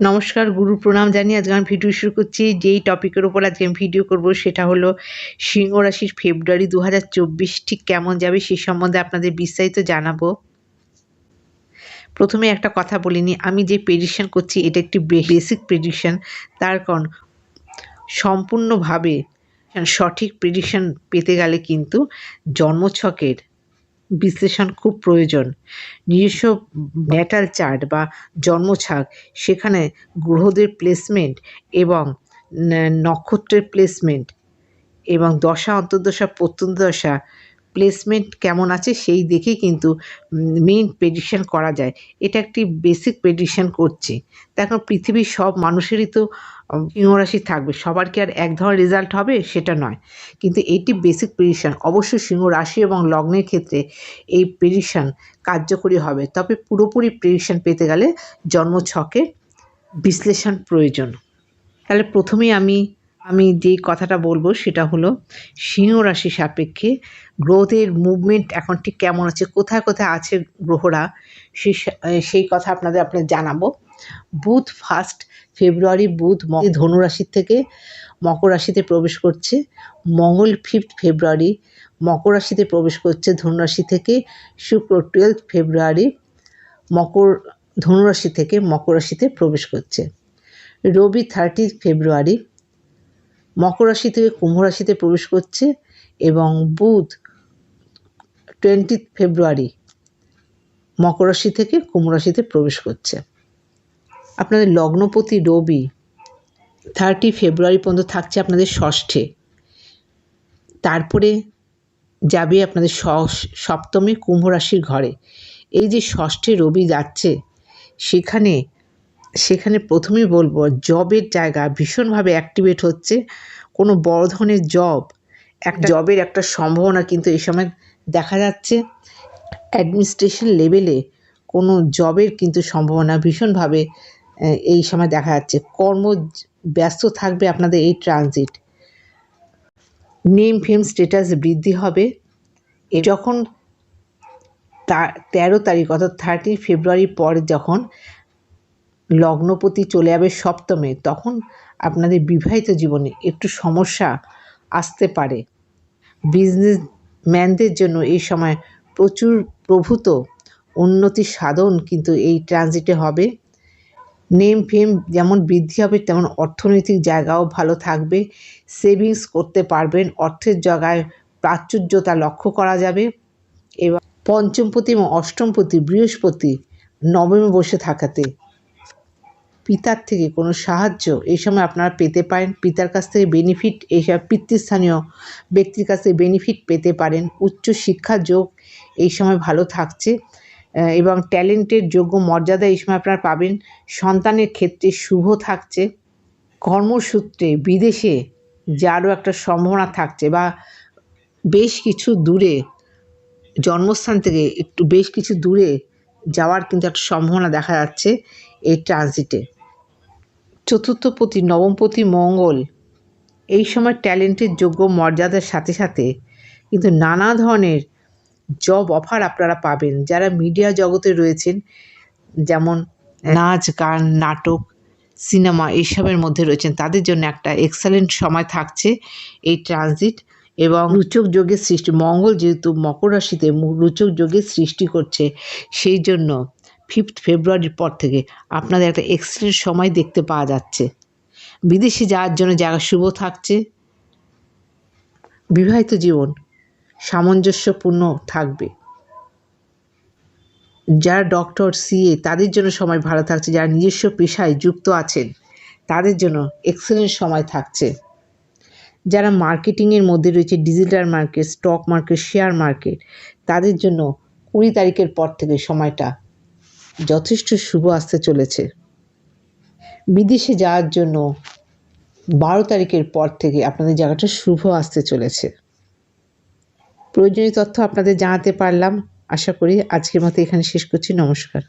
নমস্কার গুরু প্রণাম জানিয়ে আজকে আমি ভিডিও শুরু করছি। যেই টপিকের উপর আজকে আমি ভিডিও করব সেটা হলো সিংহ রাশির ফেব্রুয়ারি দু হাজার চব্বিশ ঠিক কেমন যাবে সে সম্বন্ধে আপনাদের বিস্তারিত জানাব। প্রথমে একটা কথা বলিনি আমি যে প্রেডিকশন করছি এটা একটি বেসিক প্রেডিকশন তার কারণ, সম্পূর্ণভাবে সঠিক প্রেডিকশন পেতে গেলে কিন্তু জন্মছকের বিশ্লেষণ খুব প্রয়োজন। নিজস্ব ন্যাটাল চার্ট বা জন্মছক, সেখানে গ্রহদের প্লেসমেন্ট এবং নক্ষত্রের প্লেসমেন্ট এবং দশা, অন্তর্দশা, প্রত্যন্তদশা প্লেসমেন্ট কেমন আছে সেই দেখেই কিন্তু মেইন প্রেডিকশান করা যায়। এটা একটি বেসিক প্রেডিকশান করছি। দেখো পৃথিবীর সব মানুষেরই তো সিংহরাশি থাকবে। সবার কি আর এক ধরনের রেজাল্ট হবে? সেটা নয়। কিন্তু এটি বেসিক প্রেডিকশান অবশ্যই সিংহ রাশি এবং লগ্নের ক্ষেত্রে এই প্রেডিকশান কার্যকরী হবে। তবে পুরোপুরি প্রেডিকশান পেতে গেলে জন্মছকে বিশ্লেষণ প্রয়োজন। তাহলে প্রথমেই আমি আমি যেই কথাটা বলব সেটা হলো, সিংহ রাশি সাপেক্ষে গ্রহদের মুভমেন্ট এখন ঠিক কেমন আছে, কোথায় কোথায় আছে গ্রহরা সেই সেই কথা আপনাদের আপনাদের জানাব। বুধ ফার্স্ট ফেব্রুয়ারি বুধ ধনুরাশির থেকে মকর রাশিতে প্রবেশ করছে, মঙ্গল ফিফথ ফেব্রুয়ারি মকর রাশিতে প্রবেশ করছে ধনুরাশি থেকে, শুক্র টুয়েলথ ফেব্রুয়ারি মকর ধনুরাশি থেকে মকর রাশিতে প্রবেশ করছে। রবি থার্টি ফেব্রুয়ারি মকর রাশি থেকে কুম্ভ রাশিতে প্রবেশ করছে এবং বুধ টোয়েন্টি ফেব্রুয়ারি মকর রাশি থেকে কুম্ভ রাশিতে প্রবেশ করছে। আপনাদের লগ্নপতি রবি থার্টি ফেব্রুয়ারি পর্যন্ত থাকছে আপনাদের ষষ্ঠে। তারপরে যাবে আপনাদের সপ্তমী কুম্ভ রাশির ঘরে। এই যে ষষ্ঠে রবি যাচ্ছে, সেখানে সেখানে প্রথমেই বলব জবের জায়গা ভীষণভাবে অ্যাক্টিভেট হচ্ছে। কোনো বড় ধরনের জব একটা জবের একটা সম্ভাবনা কিন্তু এই সময় দেখা যাচ্ছে। অ্যাডমিনিস্ট্রেশন লেভেলে কোনো জবের কিন্তু সম্ভাবনা ভীষণভাবে এই সময় দেখা যাচ্ছে। কর্ম ব্যস্ত থাকবে আপনাদের এই ট্রানজিট নেম ফেম স্টেটাস বৃদ্ধি হবে। যখন তা তেরো তারিখ অর্থাৎ থার্টি ফেব্রুয়ারি পর যখন লগ্নপতি চলে যাবে সপ্তমে, তখন আপনাদের বিবাহিত জীবনে একটু সমস্যা আসতে পারে। বিজনেস ম্যানদের জন্য এই সময় প্রচুর প্রভূত উন্নতি সাধন কিন্তু এই ট্রানজিটে হবে। নেম ফেম যেমন বৃদ্ধি হবে, তেমন অর্থনৈতিক জায়গাও ভালো থাকবে। সেভিংস করতে পারবেন, অর্থের জায়গায় প্রাচুর্যতা লক্ষ্য করা যাবে। এবং পঞ্চমপতি এবং অষ্টমপতি বৃহস্পতি নবমে বসে থাকাতে পিতার থেকে কোনো সাহায্য এই সময় আপনারা পেতে পারেন। পিতার কাছ থেকে বেনিফিট এইসব পিতৃস্থানীয় ব্যক্তির কাছ থেকে বেনিফিট পেতে পারেন। উচ্চ শিক্ষা যোগ এই সময় ভালো থাকছে। এবং ট্যালেন্টের যোগ্য মর্যাদা এই সময় আপনারা পাবেন। সন্তানের ক্ষেত্রে শুভ থাকছে। কর্মসূত্রে বিদেশে যারও একটা সম্ভাবনা থাকছে বা বেশ কিছু দূরে জন্মস্থান থেকে একটু বেশ কিছু দূরে যাওয়ার কিন্তু একটা সম্ভাবনা দেখা যাচ্ছে এই ট্রানজিটে চতুর্থপতি নবমপতি মঙ্গল, এই সময় ট্যালেন্টের যোগ্য মর্যাদার সাথে সাথে কিন্তু নানা ধরনের জব অফার আপনারা পাবেন। যারা মিডিয়া জগতে রয়েছেন, যেমন নাচ, গান, নাটক সিনেমা এইসবের মধ্যে রয়েছেন, তাদের জন্য একটা এক্সেলেন্ট সময় থাকছে এই ট্রানজিট এবং রুচক যোগের সৃষ্টি মঙ্গল যেহেতু মকর রাশিতে রুচক যোগের সৃষ্টি করছে সেই জন্য ফিফথ ফেব্রুয়ারির পর থেকে আপনাদের একটা এক্সেলেন্ট সময় দেখতে পাওয়া যাচ্ছে। বিদেশে যাওয়ার জন্য জায়গা শুভ থাকছে। বিবাহিত জীবন সামঞ্জস্যপূর্ণ থাকবে। যারা ডক্টর সিএ তাদের জন্য সময় ভালো থাকছে। যারা নিজস্ব পেশায় যুক্ত আছেন তাদের জন্য এক্সেলেন্ট সময় থাকছে। যারা মার্কেটিংয়ের মধ্যে রয়েছে digital market stock market share market তাদের জন্য কুড়ি তারিখের পর থেকে সময়টা যথেষ্ট শুভ আসতে চলেছে। বিদেশে যাওয়ার জন্য বারো তারিখের পর থেকে আপনাদের জায়গাটা শুভ আসতে চলেছে। প্রয়োজনীয় তথ্য আপনাদের জানাতে পারলাম। আশা করি আজকের মতো এখানে শেষ করছি। নমস্কার।